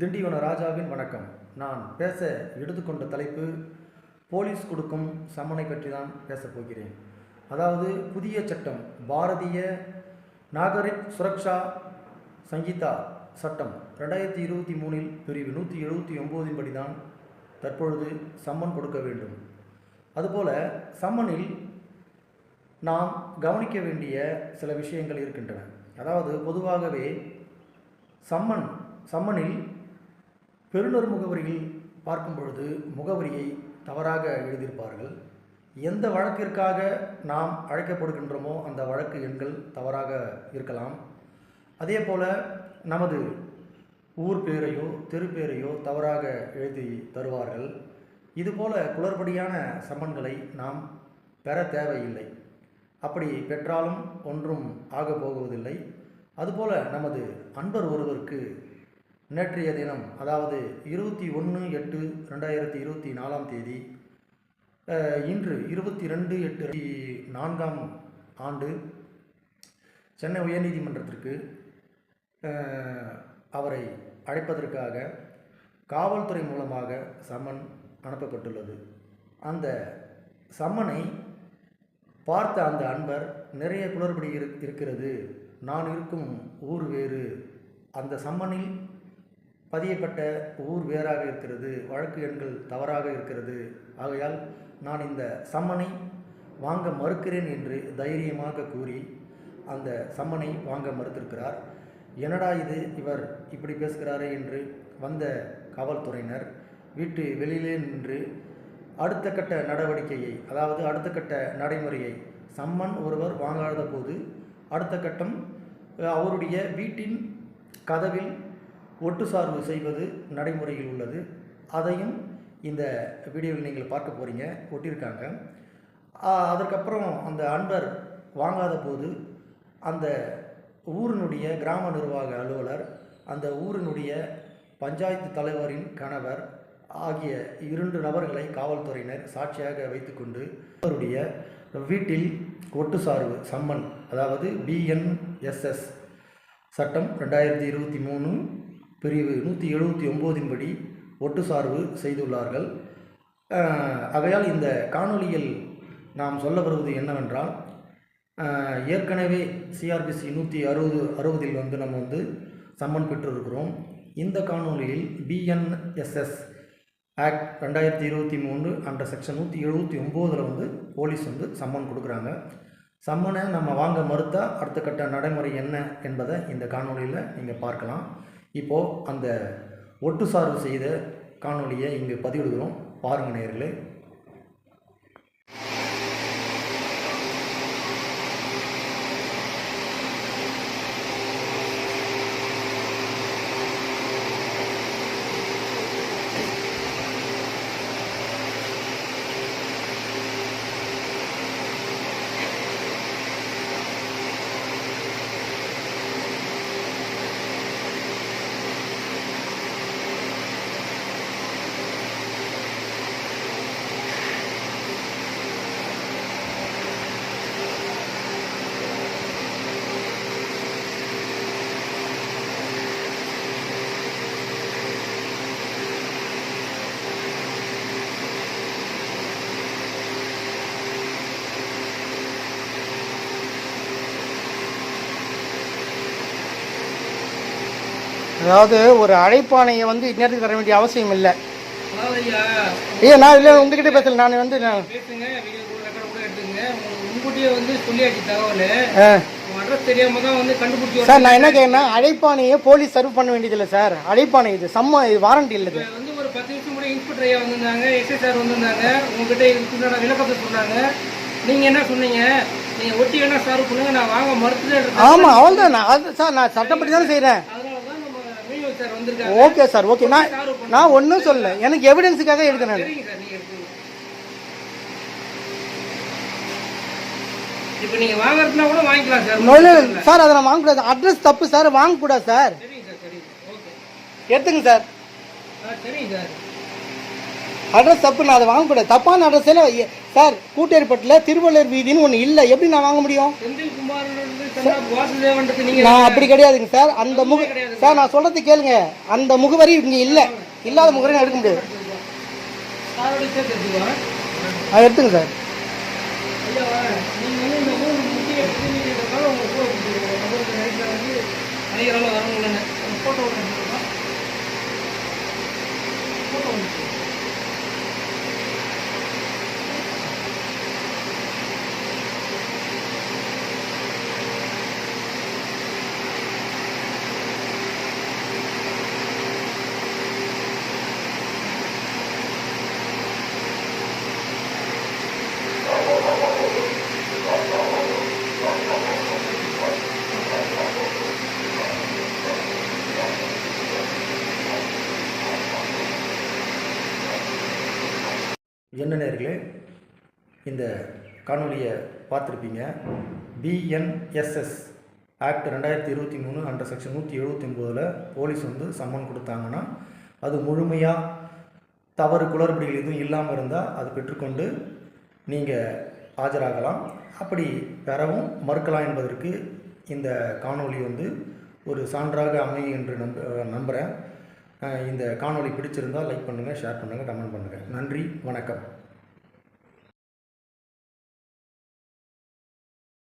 திண்டிவன ராஜாவின் வணக்கம். நான் பேச எடுத்துக்கொண்ட தலைப்பு போலீஸ் கொடுக்கும் சம்மனை பற்றி தான் பேசப் போகிறேன். அதாவது புதிய சட்டம் பாரதிய நாகரிக் சுரக்ஷா சங்கீதா சட்டம் ரெண்டாயிரத்தி இருபத்தி மூணில் பிரிவு நூற்றி எழுபத்தி ஒம்போதின் படி தான் தற்பொழுது சம்மன் கொடுக்க வேண்டும். அதுபோல சம்மனில் நாம் கவனிக்க வேண்டிய சில விஷயங்கள் இருக்கின்றன. அதாவது பொதுவாகவே சம்மன் சம்மனில் பெறுநர் முகவரியில் பார்க்கும் பொழுது முகவரியை தவறாக எழுதியிருப்பார்கள். எந்த வழக்கிற்காக நாம் அழைக்கப்படுகின்றோமோ அந்த வழக்கு எண்கள் தவறாக இருக்கலாம். அதே போல் நமது ஊர் பேரையோ தெரு பேரையோ தவறாக எழுதி தருவார்கள். இதுபோல குளறுபடியான சம்மன்களை நாம் பெற தேவையில்லை. அப்படி பெற்றாலும் ஒன்றும் ஆகப் போகுவதில்லை அதுபோல நமது அன்பர் ஒருவருக்கு நேற்றைய தினம் அதாவது இருபத்தி ஒன்று எட்டு ரெண்டாயிரத்தி இருபத்தி நாலாம் தேதி இன்று இருபத்தி ரெண்டு எட்டு நான்காம் ஆண்டு சென்னை உயர்நீதிமன்றத்திற்கு அவரை அழைப்பதற்காக காவல்துறை மூலமாக சம்மன் அனுப்பப்பட்டுள்ளது. அந்த சம்மனை பார்த்த அந்த அன்பர் நிறைய குளறுபடி இருக்கிறது. நான் இருக்கும் ஊர் வேறு. அந்த சம்மனில் பதியப்பட்ட ஊர் வேறாக இருக்கிறது வழக்கு எண்கள் தவறாக இருக்கிறது. ஆகையால் நான் இந்த சம்மனை வாங்க மறுக்கிறேன் என்று தைரியமாக கூறி அந்த சம்மனை வாங்க மறுத்திருக்கிறார். என்னடா இது இவர் இப்படி பேசுகிறாரே? என்று வந்த காவல்துறையினர் வீட்டு வெளியிலே நின்று அடுத்த கட்ட நடவடிக்கையை அதாவது அடுத்த கட்ட நடைமுறையை சம்மன் ஒருவர் வாங்காத போது அடுத்த கட்டம் அவருடைய வீட்டின் கதவில் ஒட்டு சார்பு செய்வது நடைமுறையில் உள்ளது. அதையும் இந்த வீடியோவில் நீங்கள் பார்க்க போகிறீங்க ஒட்டியிருக்காங்க. அதற்கப்புறம் அந்த அன்பர் வாங்காத போது அந்த ஊரினுடைய கிராம நிர்வாக அலுவலர் அந்த ஊரினுடைய பஞ்சாயத்து தலைவரின் கணவர் ஆகிய இரண்டு நபர்களை காவல்துறையினர் சாட்சியாக வைத்துக்கொண்டு அவருடைய வீட்டில் ஒட்டு சார்பு சம்மன் அதாவது பிஎன்எஸ்எஸ் சட்டம் ரெண்டாயிரத்தி இருபத்தி மூணு பிரிவு நூற்றி எழுபத்தி ஒம்போதின் படி ஒட்டு சார்பு செய்துள்ளார்கள் ஆகையால் இந்த காணொளியில் நாம் சொல்ல வருவது என்னவென்றால் ஏற்கனவே சிஆர்பிசி நூற்றி அறுபது அறுபதில் வந்து நம்ம வந்து சம்மன் பெற்றிருக்கிறோம். இந்த காணொளியில் பிஎன்எஸ்எஸ் ஆக்ட் ரெண்டாயிரத்தி இருபத்தி மூணு அன்ற செக்ஷன் நூற்றி எழுபத்தி ஒம்போதில் வந்து போலீஸ் வந்து சம்மன் கொடுக்குறாங்க. சம்மனை நம்ம வாங்க மறுத்தா அடுத்த கட்ட நடைமுறை என்ன என்பதை இந்த காணொளியில் நீங்கள் பார்க்கலாம். இப்போது அந்த ஒட்டு சார்பு செய்த காணொலியை இங்கே பதிவிடுகிறோம். பாருங்கள் நேயர்களே. அதாவது ஒரு அழைப்பானையை வந்து இந்நேரத்துக்கு தர வேண்டிய அவசியம் இல்லை. ஐயா, நான் இல்லை உங்ககிட்ட பேசல நான் வந்து சார் நான் என்ன கேட்கறேன்னா அழைப்பானையை போலீஸ் சர்வ் பண்ண வேண்டியதில்லை சார். அழைப்பானை இது சம்ம இது வாரண்டி இல்லை இது. இப்ப வந்து ஒரு பத்து நிமிஷம் கூட இன்ஸ்பெக்டர் ஐயா வந்திருந்தாங்க எஸ்ஐ சார் வந்திருந்தாங்க உங்ககிட்ட இதுக்குண்டான விளக்கத்தை சொன்னாங்க. நீங்க என்ன சொன்னீங்க? நீங்க ஒட்டி வேணா சார்வ் பண்ணுங்க நான் வாங்க மறுத்துட்டே ஆமாம் அவள் தான் நான் அது சார் நான் சட்டப்படி தானே செய்கிறேன் அதனால தான் நம்ம மீனவ சார் வந்திருக்காங்க ஓகே சார் ஓகே. நான் நான் ஒன்றும் சொல்லல. எனக்கு எவிடன்ஸுக்காக எடுக்கிறேன் சார் நீங்க எடுத்துங்க. இப்போ நீங்க வாங்குறதுனா கூட வாங்கிக்கலாம் சார். இல்லை, இல்லை, சார் அதை நான் வாங்கக்கூடாது. அட்ரஸ் தப்பு சார் வாங்கக்கூடாது சார். எடுத்துங்க சார். சரிங்க சார். அட்ரஸ் தப்பு நான் அதை வாங்கக்கூடாது. தப்பான அட்ரஸில் சார் கூட்டேற்பட்டில் திருவள்ளுவர் வீதின்னு ஒன்று இல்லை. எப்படி நான் வாங்க முடியும்? நான் அப்படி கிடையாதுங்க சார். அந்த முக சார் நான் சொல்றது கேளுங்க. அந்த முகவரி இங்கே இல்லை. இல்லாத முகவரி எடுக்க முடியாது. எடுத்துங்க சார். என்ன நேர்களே இந்த காணொலியை பார்த்துருப்பீங்க. பிஎன்எஸ்எஸ் ஆக்ட் ரெண்டாயிரத்தி இருபத்தி மூணு அண்டர் செக்ஷன் நூற்றி எழுபத்தி ஒம்போதில் போலீஸ் வந்து சம்மன் கொடுத்தாங்கன்னா அது முழுமையாக தவறு குளறுபடிகள் எதுவும் இல்லாமல் இருந்தால் அது பெற்றுக்கொண்டு நீங்கள் ஆஜராகலாம். அப்படி பெறவும் மறுக்கலாம் என்பதற்கு இந்த காணொளி வந்து ஒரு சான்றாக அமையும் என்று நம்ப நம்புகிறேன் இந்த காணொலி பிடிச்சிருந்தால் லைக் பண்ணுங்கள் ஷேர் பண்ணுங்கள் கமெண்ட் பண்ணுங்கள் நன்றி வணக்கம்.